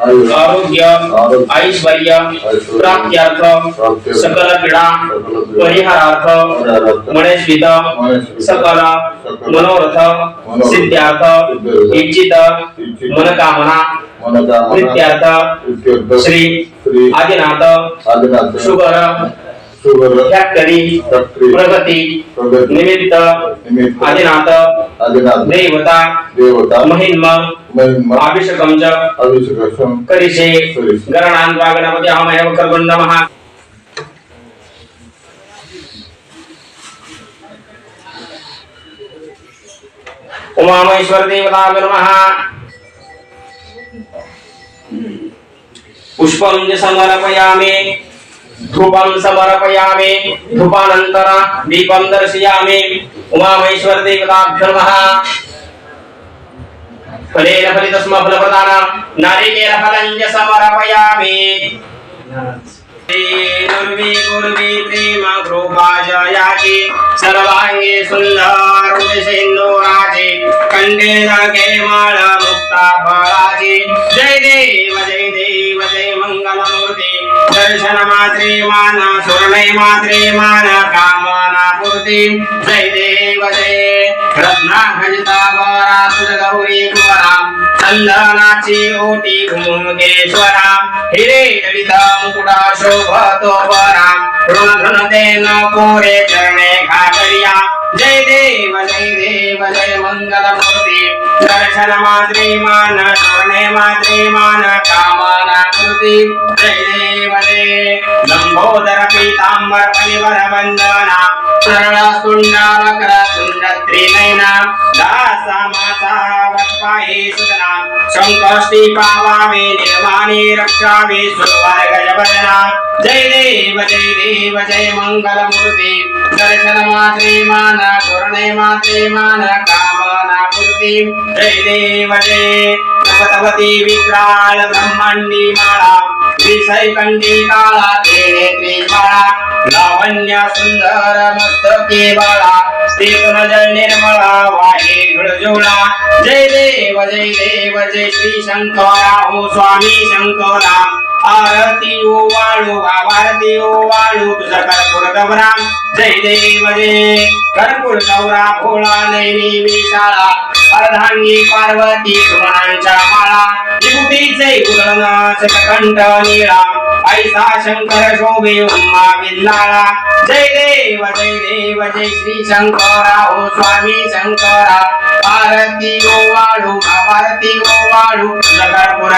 आरोग्य ऐश्वर्य प्राप्त्यार्थ सकल क्रीडा परिहारार्थ मणेश्वित सकल मनोरथ सिद्ध्यार्थ इच्छित मनकामना प्रीत्यर्थ श्री आदिनाथ शुगर फॅक्टरी प्रगती निमित्त आदिनाथ देवता महिन्म अभिषेकम च करिषे करिष्ये. गणान्वा गणपती कर्गुण्ड महा उमामहेश्वर देवता नमः. पुष्पं च धूपं समर्पयामि धूपानन्तर दीपं दर्शयामि। उमामहेश्वर देवताभ्यो नमः फलेन फलितस्म फलप्रदानं नारिकेलफलं च समर्पयामि। पूर्वी पूर्वी प्रेम कृपाजयाची सर्वांगी सुंदर कंडे जागे माळ मुक्ता फळाची जय देव जय देव जय मंगलमूर्ती दर्शन मात्रे मान सुरणे मात्रे मान कामना पूर्ती जय देव जय। रत्ना खजिता बरा तुझ गौरी कुवरा चंदनाची ओटी घुमकेश्वरा हिरे ललिता मुकुटा शोभतो बरा रोधनदेन पूरे चरणे घाटर्या। जय देव जय देव जय मङ्गलमूर्ति दर्शन मात्री मान सु मात्री मान कामानाकृति। जय देवते दम्भोदर पितां वर् वन्दना। सरळ सुंडा वक्र सुंड त्रिनयना दासा मासा वत्पाये सुदना संकष्टी पावावे निर्माणे रक्षावे सुरवार गजवदना जय देव जय देव जय मंगल मूर्ती दर्शन मात्रे मान पूर्णे मात्रे मान कामना मूर्ती जय देव जय। नवतवती विक्राळ ब्रह्मांडी माळा विषय कंठी काळा तेने त्रिमाळा लावण्य सुंदर मस्तके बाळा श्री जय निर्मळा वाहे झुळझुळा जय देव जय देव जय श्री शंकरा हो स्वामी शंकरा। आरती ओ वाळू आरती ओ वाळू तुझा कर्पूर गौरा जय देव जय। कर्पूर गौरा भोळा नैनी विशाळा अर्धांगी पार्वती सुमनांच्या माळा। विभूतीचे उदळण कंठ निळा. ऐसा शंकर शोभे उम्मा विल्लाळा जय देव जय देव जय श्री शंकरा. ओ स्वामी शंकरा. भारती ओ वाळू आरती ओ वाळू जगरपुर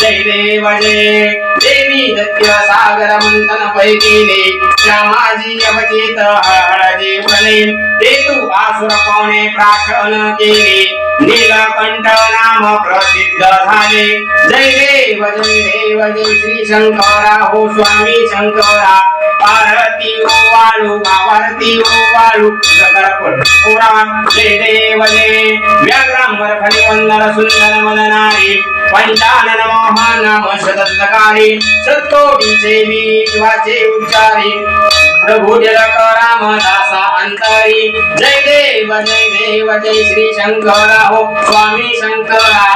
जय देव जय. देवी दत्य सागर मंथन पैकीने श्यामाजी अवचेत हळदी फले ते तू आसुर पावणे प्राशन केले. नीलकंठ नाम प्रसिद्ध झाले. जय देव जय देव जय श्री शंकरा. हो स्वामी शंकरा. पार्वती ओ हो वाळू पार्वती ओ हो वाळू पुरा. जय देव जय. व्याघ्रांबर फलिवंदर सुंदर मदनारी पंचानन मोहन नाम शतकारी सत्तोडीचे वाचे उच्चारी. प्रभू जलक दासा अंतरी जय देव जय देव जय श्री शंकरा। हो स्वामी शंकरा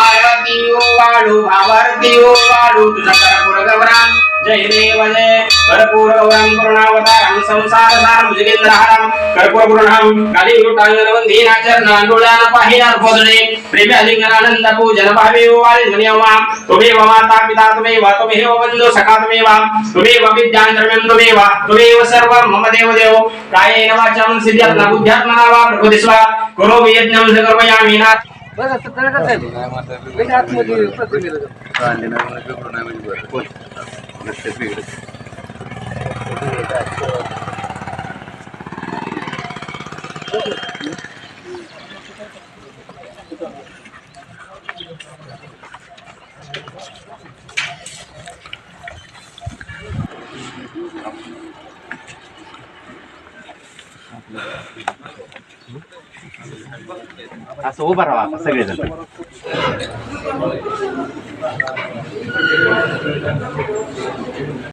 आरती ओ वाळू भावारती ओ वाळू तुझा कर्पूर गौरा जय देव जय। कर्पूर गौरम करुणावतारम संसार सारम भुजगेंद्रहारम कर्पूर पूर्णम काली लुटांगन वंदीना चरणान डोळ्यान पाहिणार पोजणे प्रेम्यालिंगन आनंद पूजन भावे वाळी धन्यवा तुमेव माता पिता तुमेव तुमेव बंधु सखा तुमेव। तुमेव विद्यान्तरम्यं तुमेव तुमेव सर्वं मम देव देव। कायेन वाचां सिद्ध्यात्मा बुद्ध्यात्मना वा प्रकृतिस्वा करोमि यज्ञं सकर्मयामि नाथ। बरं करा कसं आहे This is beautiful. असं उभं राहा الرحمن الرحيم